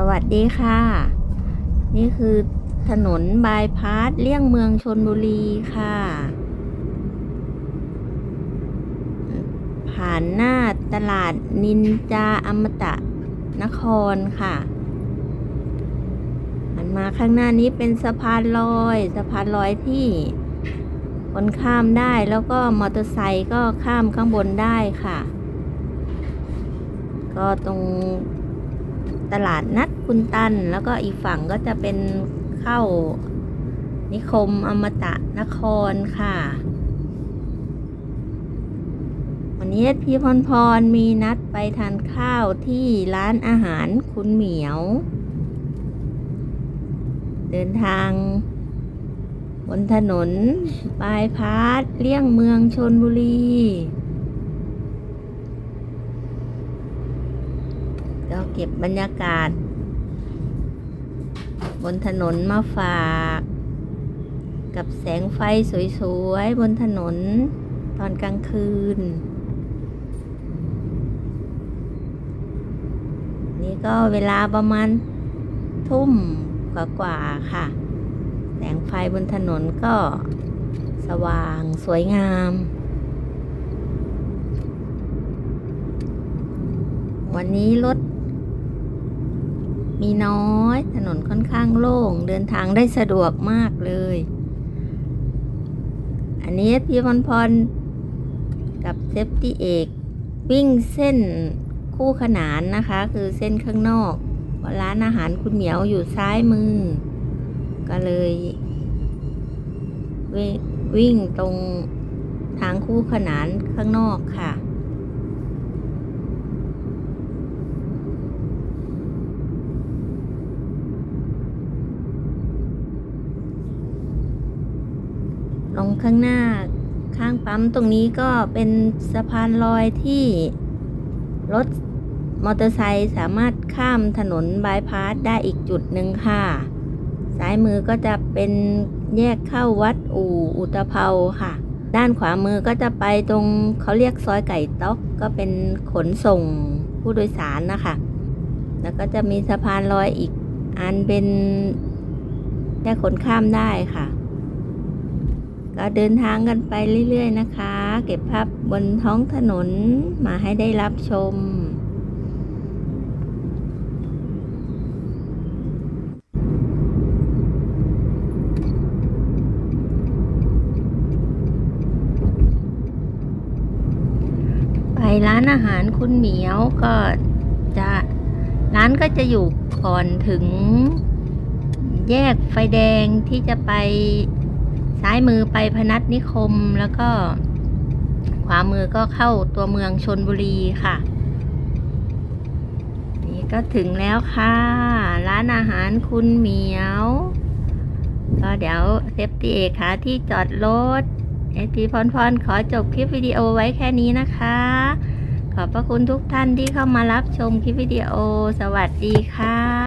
สวัสดีค่ะ นี่คือถนนบายพาสเลี่ยงเมืองชนบุรีค่ะ ผ่านหน้าตลาดนินจาอมตะนครค่ะหันมาข้างหน้านี้เป็นสะพานลอย สะพานลอยที่คนข้ามได้แล้วก็มอเตอร์ไซค์ก็ข้ามข้างบนได้ค่ะ ก็ตรง ตลาดนัดคุณตัน แล้วก็อีกฝั่งก็จะเป็นเข้านิคมอมตะนครค่ะ วันนี้พี่พรพรมีนัดไปทานข้าวที่ร้านอาหารคุณเหมียว เดินทางบนถนนบายพาสเลี่ยงเมืองชนบุรี ก็เก็บบรรยากาศ บนถนนมาฝาก กับแสงไฟสวยๆ บนถนนตอนกลางคืน นี่ก็เวลาประมาณทุ่มกว่าๆค่ะ แสงไฟบนถนนก็สว่างสวยงามวันนี้รถ มีน้อย ถนนค่อนข้างโล่ง เดินทางได้สะดวกมากเลย อันนี้พี่พรพรกับเซฟตี้เอกวิ่งเส้นคู่ขนานนะคะ คือเส้นข้างนอก ร้านอาหารคุณเหมียวอยู่ซ้ายมือ ก็เลยววิ่งตรงทางคู่ขนานข้างนอกค่ะ ลงข้างหน้าข้างปั๊มตรงนี้ก็เป็นสะพานลอยที่รถมอเตอร์ไซค์สามารถข้ามถนนบายพาสได้อีกจุดหนึ่งค่ะ ซ้ายมือก็จะเป็นแยกเข้าวัดอู่อุตภเปาค่ะ ด้านขวามือก็จะไปตรงเขาเรียกซอยไก่ต๊อกก็เป็นขนส่งผู้โดยสารนะคะ แล้วก็จะมีสะพานลอยอีกอันเป็นแค่ขนข้ามได้ค่ะ ก็เดินทางกันไปเรื่อยๆนะคะ เก็บภาพบนท้องถนนมาให้ได้รับชม ไปร้านอาหารคุณเหมียวก็จะร้านก็จะอยู่ก่อนถึงแยกไฟแดงที่จะไป ซ้ายมือไปพนัสนิคมแล้วก็ ขวามือก็เข้าตัวเมืองชนบุรีค่ะ นี่ก็ถึงแล้วค่ะ ร้านอาหารคุณเหมียว ก็เดี๋ยวเซฟตี้เอกค่ะที่จอดรถเอพีพรพรขอจบคลิปวิดีโอไว้แค่นี้นะคะ ขอบพระคุณทุกท่านที่เข้ามารับชมคลิปวิดีโอ สวัสดีค่ะ